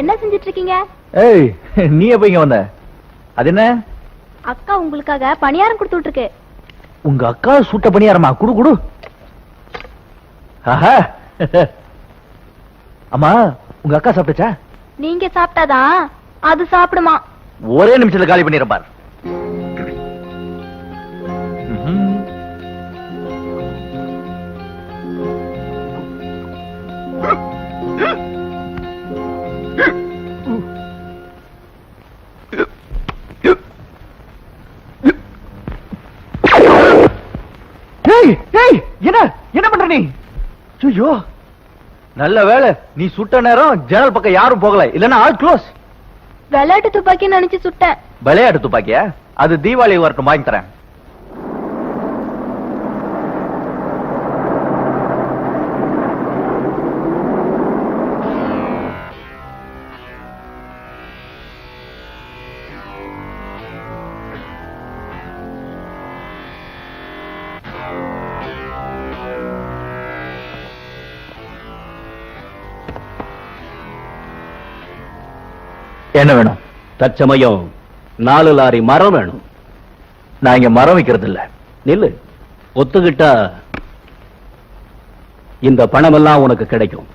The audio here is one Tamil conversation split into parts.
என்ன செஞ்சுட்டு இருக்கீங்க ஏய் நீ எப்ப இங்க வந்த? அது என்ன? அக்கா உங்களுக்காக பணியாரம் கொடுத்துட்டு இருக்கு உங்க அக்கா சுட்ட பணியாரமா? குடு குடு. ஆஹா. அம்மா உங்க அக்கா சாப்பிட்டுச்சா? நீங்க சாப்பிட்டாதான் அது சாப்பிடுமா. ஒரே நிமிஷத்துல காலி பண்ணிடுறேன் பார். என்ன? என்ன பண்ற நீ? ஐயோ. நல்ல வேளை நீ சுட்ட நேரம் ஜன்னல் பக்கம் யாரும் போகல. இல்லன்னா ஆல் க்ளோஸ் விளையாட்டு துப்பாக்கி நினைச்சு சுட்டேன் விளையாட்டு துப்பாக்கியா? அது தீபாவளி வரட்டும் வாங்கி தரேன். என்ன வேணும்? தற்சமயம் நாலு லாரி மரம் வேணும். நான் இங்க மரம் வைக்கிறது இல்ல நில்லு. ஒத்துக்கிட்டா இந்த பணமெல்லாம் உனக்கு கிடைக்கும்.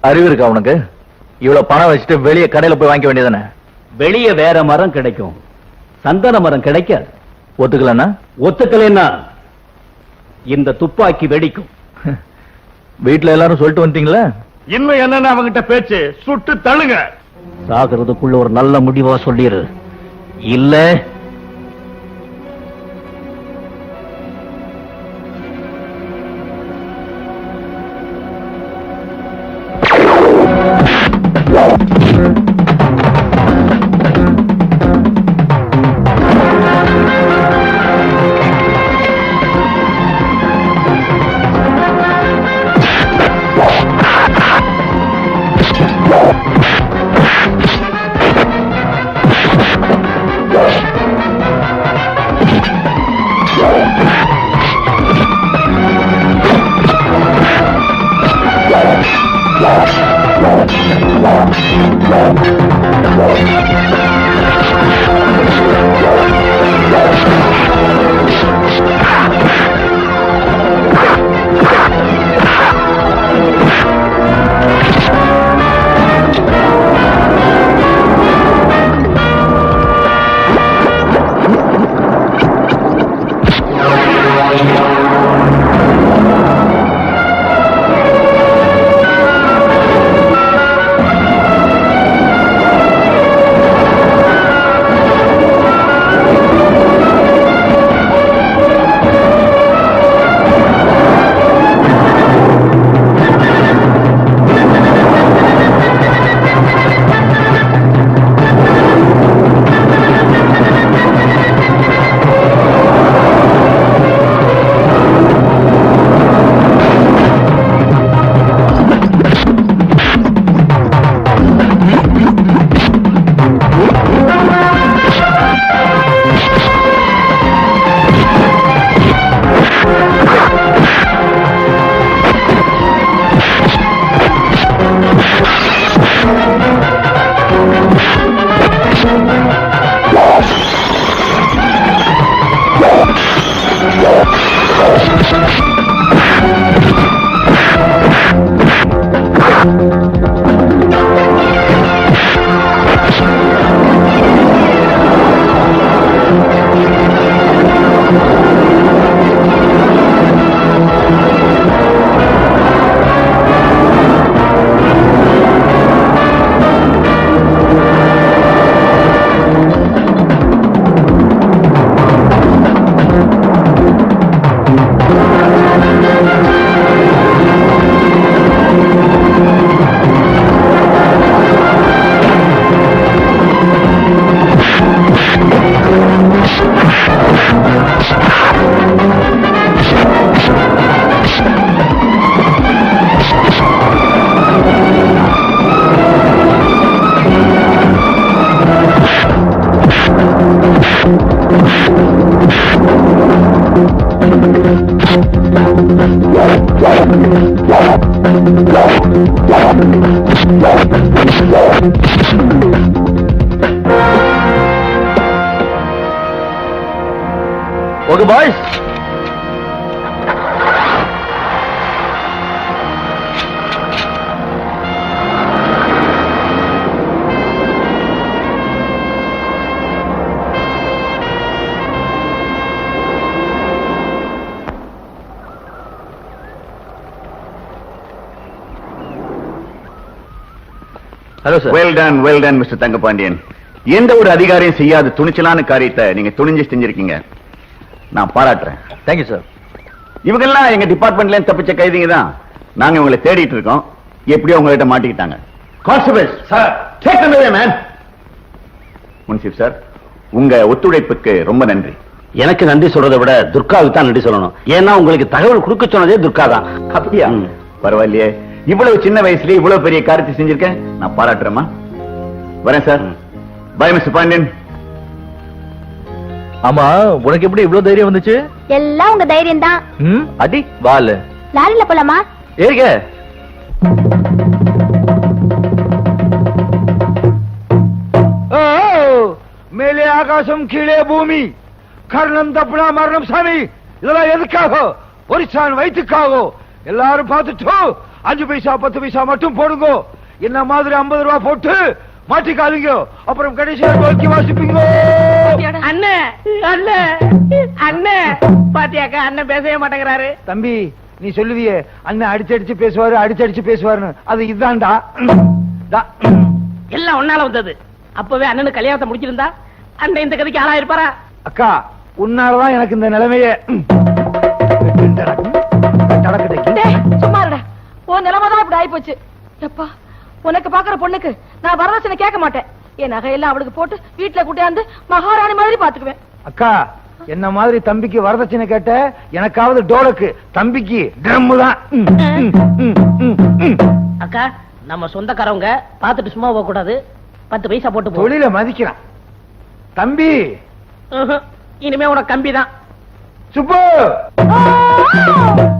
அறிவு இருக்கா உனக்கு? இவ்வளவு பணம் வச்சுட்டு வெளியே கடையில போய் வாங்கிக்க வேண்டியதானே வெளியே வேற மரம் கிடைக்கும். சந்தன மரம் கிடைக்காது. ஒத்துக்கலன்னா? ஒத்துக்கலைன்னா இந்த துப்பாக்கி வெடிக்கும். வீட்டுல எல்லாரும் சொல்லிட்டு வந்துட்டீங்களா? இன்னும் என்னன்னு அவங்கிட்ட பேச்சு? சுட்டு தள்ளுங்க சாகிறதுக்குள்ள ஒரு நல்ல முடிவா சொல்லிடு இல்ல Thank you. Okay boys hello sir well done well done mister Thangapandian எந்த ஒரு அதிகாரியும் செய்யாத துணிச்சலான காரியத்தை நீங்க துணிஞ்சு செஞ்சிருக்கீங்க. நான் பாராட்டுறேன். தேங்க்யூ சார் இவங்கெல்லாம் எங்க டிபார்ட்மெண்ட்ல தப்பிச்ச கைதிங்க தான். நாங்க உங்களை தேடிட்டு இருக்கோம். எப்படியோ உங்ககிட்ட மாட்டிக்கிட்டாங்க. கான்ஸ்டபிள் சார் டேக் மேன் முன்சிப் சார் உங்க ஒத்துழைப்புக்கு ரொம்ப நன்றி. எனக்கு நன்றி சொல்றதை விட துர்காவுக்கு தான் நன்றி சொல்லணும். ஏன்னா உங்களுக்கு தகவல் கொடுக்க சொன்னதே துர்கா தான். அப்படியா. பரவாயில்லையே. இவ்வளவு சின்ன வயசுலயே இவ்வளவு பெரிய காரியத்தை செஞ்சிருக்கேன். நான் பாராட்டுறேம்மா. வரேன் சார் பை மிஸ்டர் பாண்டியன். ஆமா உனக்கு எப்படி இவ்வளவு தைரியம் வந்துச்சு? எல்லாம் உங்க தைரியம் தான். ம் அடி வால் லாரில போலாமா? ஏறிக்க மேலே ஆகாசம் கீழே பூமி. கர்ணம் தப்புனா மரணம் சாமி. இதெல்லாம் எதுக்காக? ஒரு சான் வயிற்றுக்காக எல்லாரும் பார்த்துட்டு அஞ்சு பைசா பத்து பைசா மட்டும் போடுங்க. என்ன மாதிரி ஐம்பது ரூபா போட்டு மாட்டிக்காதீங்க. அப்புறம் கடைசியா நோக்கி வாசிப்பீங்க. அண்ணே அண்ணே அண்ணே. பாத்தியாக்கா அண்ணன் பேசவே மாட்டேங்கிறாரு. தம்பி நீ சொல்லுவியே அண்ணன் அடிச்சு அடிச்சு பேசுவாரு அடிச்சு அடிச்சு பேசுவாருன்னு. அது இதான்டா. தா. எல்லாம் ஒன்னால வந்தது. அப்பவே அண்ணனு கல்யாணத்தை முடிச்சிருந்தா அண்ணன் இந்த கதைக்கு ஆளாயிருப்பாரா அக்கா உன்னாலதான் எனக்கு இந்த நிலைமையே ஆயிப்போச்சு எப்பா உனக்கு பாக்குற பொண்ணுக்கு நான் வரதட்சணை கேட்க மாட்டேன். என் நகையெல்லாம் அவளுக்கு போட்டு வீட்டுல கூட்டியாந்து மகாராணி மாதிரி பாத்துக்குவேன் அக்கா என்ன மாதிரி தம்பிக்கு வரதட்சணை கேட்ட? எனக்காவது டோலக்கு. தம்பிக்கு ட்ரம் தான். அக்கா நம்ம சொந்தக்காரவங்க பாத்துட்டு சும்மா போக கூடாது. பத்து பைசா போட்டு போ. தொழில மதிக்கிறான். தம்பி! ம்ஹும். இனிமே உனக்கு கம்பி தான். சுப்பு!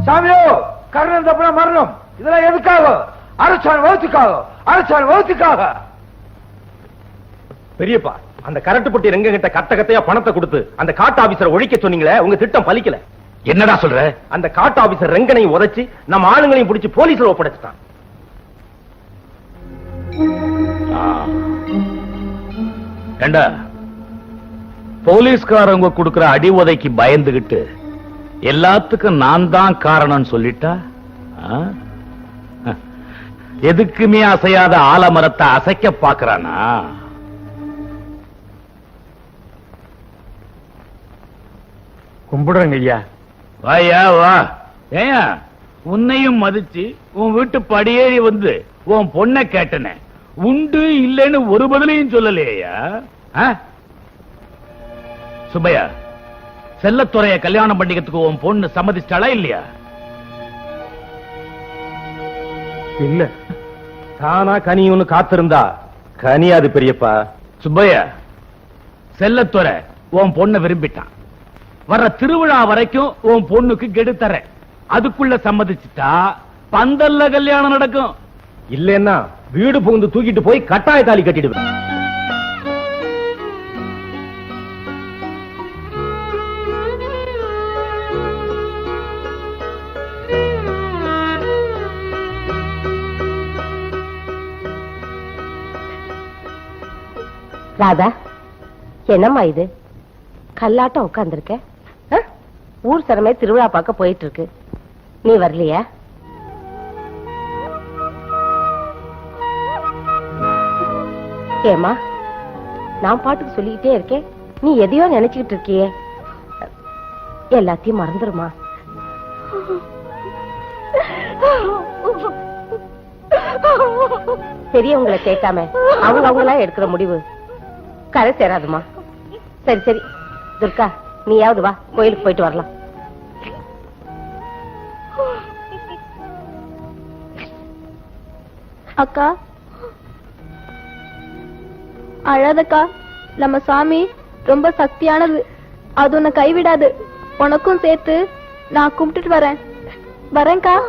சாமியோ கர்ணன் தப்புனா மரணம். இதெல்லாம் எதுக்காக? அரசான் வகுத்துக்காக. அரசான் வகுத்துக்காக. பெரியப்பா அந்த கரட்டு பட்டி ரெங்க கிட்ட கத்த கத்தையா பணத்தை கொடுத்து அந்த காட்டு ஆபீசரை ஒழிக்க சொன்னீங்களே உங்க திட்டம் பலிக்கல. என்னடா சொல்ற? அந்த காட்டு ஆபீசர் ரெங்கனையும் உதைச்சு நம்ம ஆளுங்களையும் பிடிச்சு போலீஸ்ல ஒப்படைச்சிட்டான். ஏண்டா? போலீஸ்காரங்க கொடுக்கிற அடி உதைக்கு பயந்துகிட்டு எல்லாத்துக்கும் நான் தான் காரணம்னு சொல்லிட்டா. எதுக்குமே அசையாத ஆலமரத்தை அசைக்க பாக்குறானா கும்பிடுறேங்க ஐயா. வாயா வா. ஏயா உன்னையும் மதிச்சு உன் வீட்டு படியேறி வந்து உன் பொண்ணை கேட்டனே. உண்டு இல்லைன்னு ஒரு பதிலையும் சொல்லலையா? ஆ? சுப்பையா செல்லத்துறைய கல்யாணம் பண்ணிக்கிறதுக்கு உன் பொண்ணு சம்மதிச்சிட்டாளா இல்லையா? இல்ல. தானா கனியும்னு காத்திருந்தா கனியாது பெரியப்பா. சுப்பைய செல்லத்துறை உன் பொண்ணை விரும்பிட்டான். வர்ற திருவிழா வரைக்கும் உன் பொண்ணுக்கு கெடுத்தர அதுக்குள்ள சம்மதிச்சுட்டா பந்தல்ல கல்யாணம் நடக்கும். இல்லைன்னா வீடு புகுந்து தூக்கிட்டு போய் கட்டாய தாலி கட்டிடுவேன். ராதா என்னம்மா இது? கல்லாட்டம் உட்காந்துருக்க ஊர் சரமே திருவிழா பார்க்க போயிட்டு இருக்கு நீ வரலையா? ஏமா நான் பாட்டுக்கு சொல்லிக்கிட்டே இருக்கேன். நீ எதையோ நினைச்சுக்கிட்டு இருக்கியே. எல்லாத்தையும் மறந்துருமா? பெரியவங்களை கேட்காம அவங்க அவங்களா எடுக்கிற முடிவு. கரை சேராதுமா. சரி சரி. துர்கா நீயாவது வா. கோயிலுக்கு போயிட்டு வரலாம். அக்கா. அழாதக்கா. நம்ம சாமி ரொம்ப சக்தியானது. அது உன்னை கைவிடாது. உனக்கும் சேர்த்து நான் கும்பிட்டுட்டு வரேன். வரேன்க்கா.